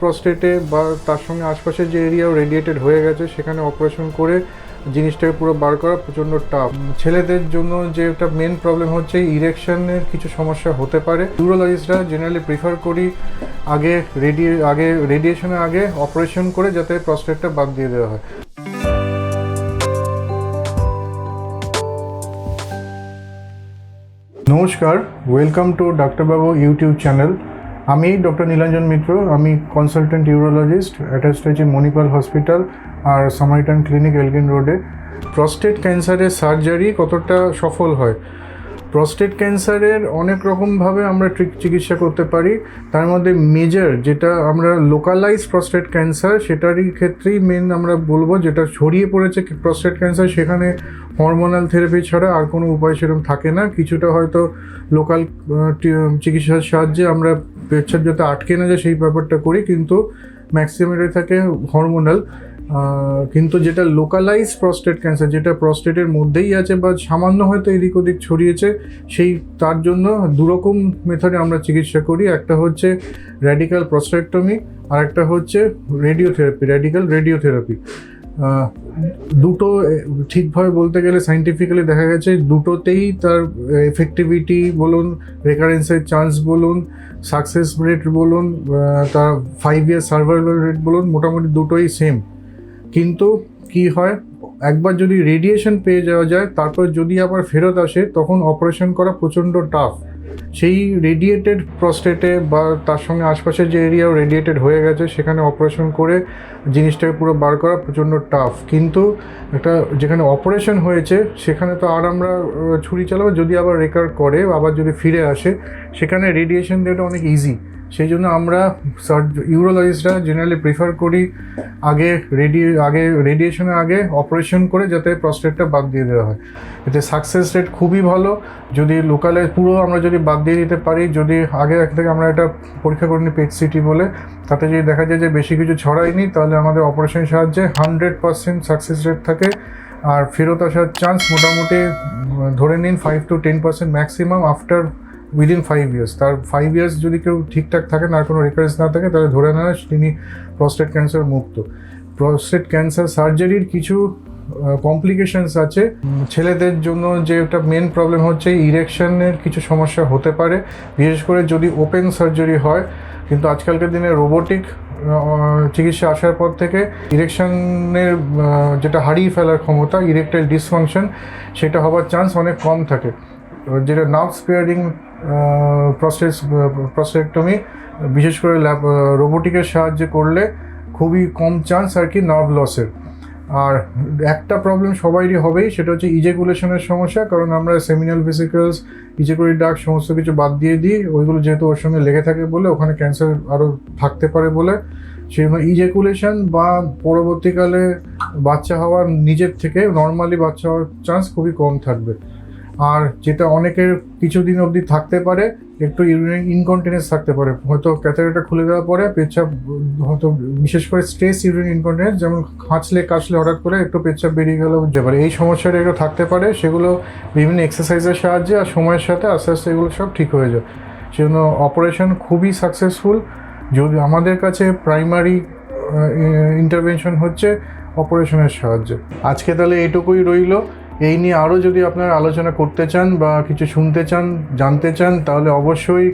প্রস্টেটে বা তার সঙ্গে আশপাশের যে এরিয়াও রেডিয়েটেড হয়ে গেছে, সেখানে অপারেশন করে জিনিসটাকে পুরো বার করা প্রচণ্ড টাফ ছেলেদের জন্য যে একটা মেন প্রবলেম হচ্ছে ইরেকশনের কিছু সমস্যা হতে পারে। ইউরোলজিস্টরা জেনারেলি প্রিফার করি আগে রেডিয়ে আগে রেডিয়েশনের আগে অপারেশন করে যাতে প্রস্টেটটা বাদ দিয়ে দেওয়া হয়। নমস্কার ওয়েলকাম টু ডাক্তারবাবু ইউটিউব চ্যানেল। আমি ডক্টর নীলাঞ্জন মিত্র আমি কনসালটেন্ট ইউরোলজিস্ট অ্যাটাচড হয়েছি মণিপাল হসপিটাল আর সামারিটান ক্লিনিক এলগিন রোডে প্রস্টেট ক্যান্সারের সার্জারি কতটা সফল হয়? প্রস্টেট ক্যান্সারের অনেক রকমভাবে আমরা চিকিৎসা করতে পারি। তার মধ্যে মেজর যেটা আমরা লোকালাইজ প্রস্টেট ক্যান্সার সেটারই ক্ষেত্রেই মেন আমরা বলব যেটা ছড়িয়ে পড়েছে প্রস্টেট ক্যান্সার সেখানে হরমোনাল থেরাপি ছাড়া আর কোনো উপায় সেরকম থাকে না। কিছুটা হয়তো লোকাল চিকিৎসার সাহায্যে আমরা পেচ্ছাপ যাতে আটকে না যায়, সেই ব্যাপারটা করি, কিন্তু ম্যাক্সিমামে থাকে হরমোনাল কিন্তু যেটা লোকালাইজ প্রস্টেট ক্যান্সার যেটা প্রস্টেটের মধ্যেই আছে বা সামান্য হয়তো এদিক ওদিক ছড়িয়েছে, সেই, তার জন্য দুরকম মেথডে আমরা চিকিৎসা করি। একটা হচ্ছে র্যাডিক্যাল প্রস্টেক্টমি আর একটা হচ্ছে রেডিওথেরাপি র্যাডিক্যাল রেডিওথেরাপি দুটো ঠিকভাবে বলতে গেলে সাইন্টিফিক্যালি দেখা গেছে, দুটোতেই তার এফেক্টিভিটি বলুন রেকারেন্সের চান্স বলুন সাকসেস রেট বলুন তার ফাইভ ইয়ার সার্ভাইভাল রেট বলুন, মোটামুটি দুটোই সেম কিন্তু কি হয়, একবার যদি রেডিয়েশন পেয়ে যাওয়া যায়, তারপর যদি আবার ফেরত আসে, তখন অপারেশন করা প্রচণ্ড টাফ সেই রেডিয়েটেড প্রস্টেটে বা তার সঙ্গে আশপাশের যে এরিয়াও রেডিয়েটেড হয়ে গেছে, সেখানে অপারেশন করে জিনিসটাকে পুরো বার করা প্রচণ্ড টাফ কিন্তু একটা যেখানে অপারেশন হয়েছে, সেখানে তো আর আমরা ছুরি চালাবো, যদি আবার রেকার করে, আবার যদি ফিরে আসে, সেখানে রেডিয়েশন দেওয়াটা অনেক ইজি সেই জন্য আমরা ইউরোলজিস্টরা জেনারেলি প্রিফার করি আগে রেডি আগে রেডিয়েশনের আগে অপারেশন করে যাতে প্রস্টেটটা বাদ দিয়ে দেওয়া হয়। এতে সাকসেস রেট খুবই ভালো। যদি লোকালে পুরো আমরা যদি বাদ দিয়ে দিতে পারি, যদি আগে এক থেকে আমরা এটা পরীক্ষা করে নিই পেট সিটি বলে, তাতে যদি দেখা যায় যে বেশি কিছু ছড়ায়নি, তাহলে আমাদের অপারেশনের সাহায্যে হান্ড্রেড পার্সেন্ট সাকসেস রেট থাকে। আর ফেরত আসার চান্স মোটামুটি ধরে নিন five to ten percent maximum after within five years তার ফাইভ ইয়ার্স যদি কেউ ঠিকঠাক থাকে না আর কোনো রিকারেন্স না থাকে, তাহলে ধরে নেওয়া তিনি প্রস্টেট ক্যান্সার মুক্ত। প্রস্টেট ক্যান্সার সার্জারির কিছু কমপ্লিকেশনস আছে। ছেলেদের জন্য যে একটা মেন প্রবলেম হচ্ছে ইরেকশনের কিছু সমস্যা হতে পারে। বিশেষ করে যদি ওপেন সার্জারি হয়, কিন্তু আজকালকার দিনে রোবোটিক চিকিৎসা আসার পর থেকে ইরেকশনের যেটা হারিয়ে ফেলার ক্ষমতা ইরেকটাইল ডিসফাংশন সেটা হওয়ার চান্স অনেক কম থাকে। যেটা নার্ভ স্পেয়ারিং প্রসেস প্রসেক্টমি বিশেষ করে ল্যাব রোবোটিকের সাহায্যে করলে খুবই কম চান্স আর কি নার্ভ লসের আর একটা প্রবলেম সবারই হবেই, সেটা হচ্ছে ইজেকুলেশনের সমস্যা, কারণ আমরা সেমিনাল ভেসিকলস ইজেকুলি ডাক সমস্ত কিছু বাদ দিয়ে দিই, ওইগুলো যেহেতু ওর সঙ্গে লেগে থাকে বলে ওখানে ক্যান্সার আরও থাকতে পারে বলে। সেই জন্য ইজেকুলেশন বা পরবর্তীকালে বাচ্চা হওয়ার নিজের থেকে নর্মালি বাচ্চা হওয়ার চান্স খুবই কম থাকবে। আর যেটা অনেকের কিছুদিন অবধি থাকতে পারে, একটু ইউরিন ইনকন্টিনেন্স থাকতে পারে। হয়তো ক্যাথেটারটা খুলে দেওয়ার পরে পেচ্ছাপ, হয়তো বিশেষ করে স্ট্রেস ইউরিন ইনকন্টিনেন্স যেমন খাঁচলে, কাশলে হঠাৎ করে একটু পেচ্ছাপ বেরিয়ে গেলেও হতে পারে। এই সমস্যাটা একটু থাকতে পারে, সেগুলো বিভিন্ন এক্সারসাইজের সাহায্যে আর সময়ের সাথে আস্তে আস্তে এগুলো সব ঠিক হয়ে যায়। সেজন্য অপারেশন খুবই সাকসেসফুল যদি আমাদের কাছে প্রাইমারি ইন্টারভেনশন হচ্ছে অপারেশনের সাহায্যে। আজকে তাহলে এইটুকুই রইল। এই নিয়ে আরও যদি আপনারা আলোচনা করতে চান বা কিছু শুনতে চান, জানতে চান, তাহলে অবশ্যই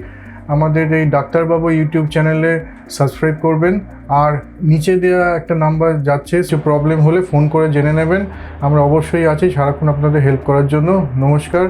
আমাদের এই ডাক্তারবাবু ইউটিউব চ্যানেলে সাবস্ক্রাইব করবেন। আর নিচে দেওয়া একটা নাম্বার যাচ্ছে, সে প্রবলেম হলে ফোন করে জেনে নেবেন। আমরা অবশ্যই আছি সারাক্ষণ আপনাদের হেল্প করার জন্য। নমস্কার।